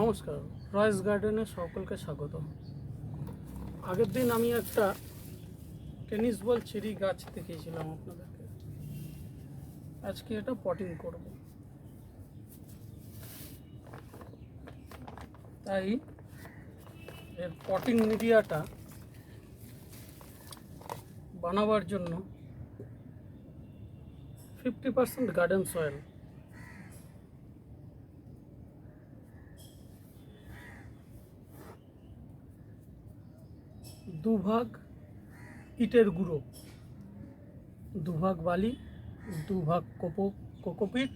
নমস্কার রয়েস গার্ডেনে সকলকে স্বাগত আগের দিন আমি একটা টেনিস বল চেরি গাছ দেখিয়েছিলাম আপনাদেরকে। আজকে এটা পটিং করব। তাই এর পটিং মিডিয়াটা বানাবার জন্য ফিফটি পার্সেন্ট গার্ডেন সয়েল দুভাগ ইটের গুঁড়ো। দুভাগ বালি, দুভাগ কোপো কোকোপিট,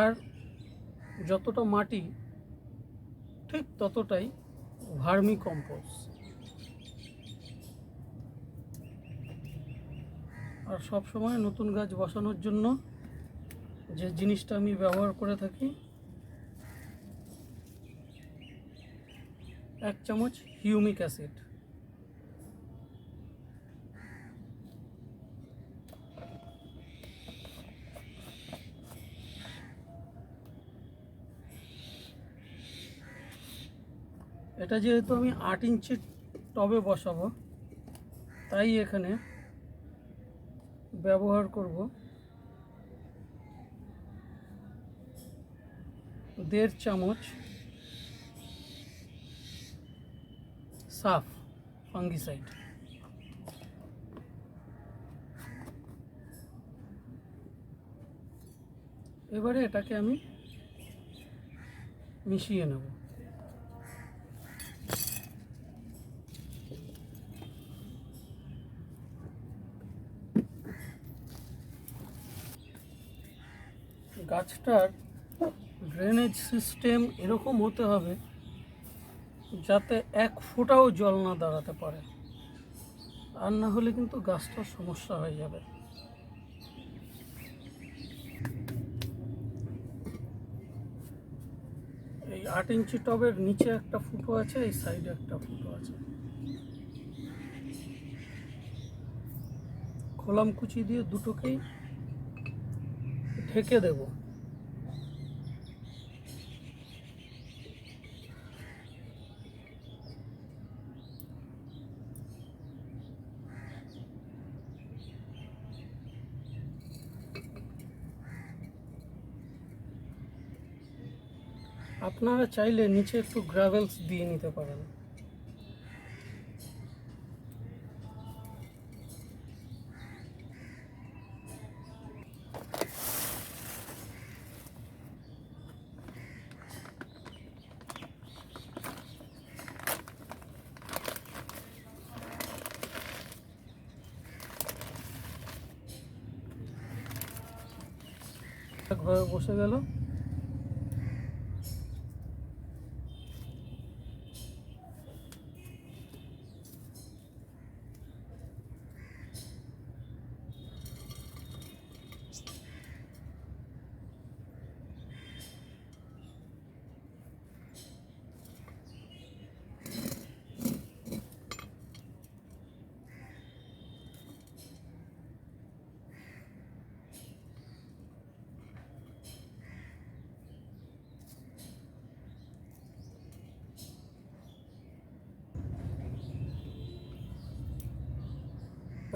আর যতটা মাটি, ঠিক ততটাই ভার্মি কম্পোজ আর সব সময় নতুন গাছ বসানোর জন্য যে জিনিসটা আমি ব্যবহার করে থাকি এক চামচ হিউমিক অ্যাসিড। এটা যেহেতু আমি আট ইঞ্চি টবে বসাবো, তাই এখানে ব্যবহার করব দেড় চামচ সাফ ফাঙ্গিসাইড। এবারে এটাকে আমি মিশিয়ে নেব। গাছটার ড্রেনেজ সিস্টেম এরকম হতে হবে যাতে এক ফোঁটাও জল না দাঁড়াতে পারে। আর না হলে কিন্তু গাছটার সমস্যা হয়ে যাবে। এই আট ইঞ্চি টবের নিচে একটা ফুটো আছে, এই সাইডে একটা ফুটো আছে। খোলাম কুচি দিয়ে দুটোকেই ঢেকে দেবো। আপনারা চাইলে নিচে একটু গ্রাভেলস দিয়ে নিতে পারেন। ঘরে বসে গেল।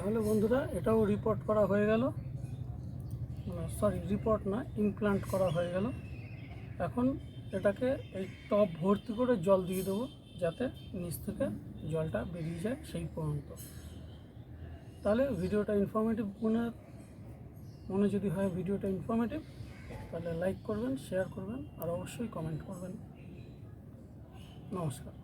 তাহলে বন্ধুরা, এটাও রিপোর্ট করা হয়ে গেল। সরি রিপোর্ট না ইমপ্লান্ট করা হয়ে গেল। এখন এটাকে এই টপ ভর্তি করে জল দিয়ে দেবো, যাতে নিচ থেকে জলটা বেরিয়ে যায় সেই পর্যন্ত। তাহলে ভিডিওটা ইনফরমেটিভ মনে মনে যদি হয় ভিডিওটা ইনফরমেটিভ তাহলে লাইক করবেন শেয়ার করবেন, আর অবশ্যই কমেন্ট করবেন। নমস্কার।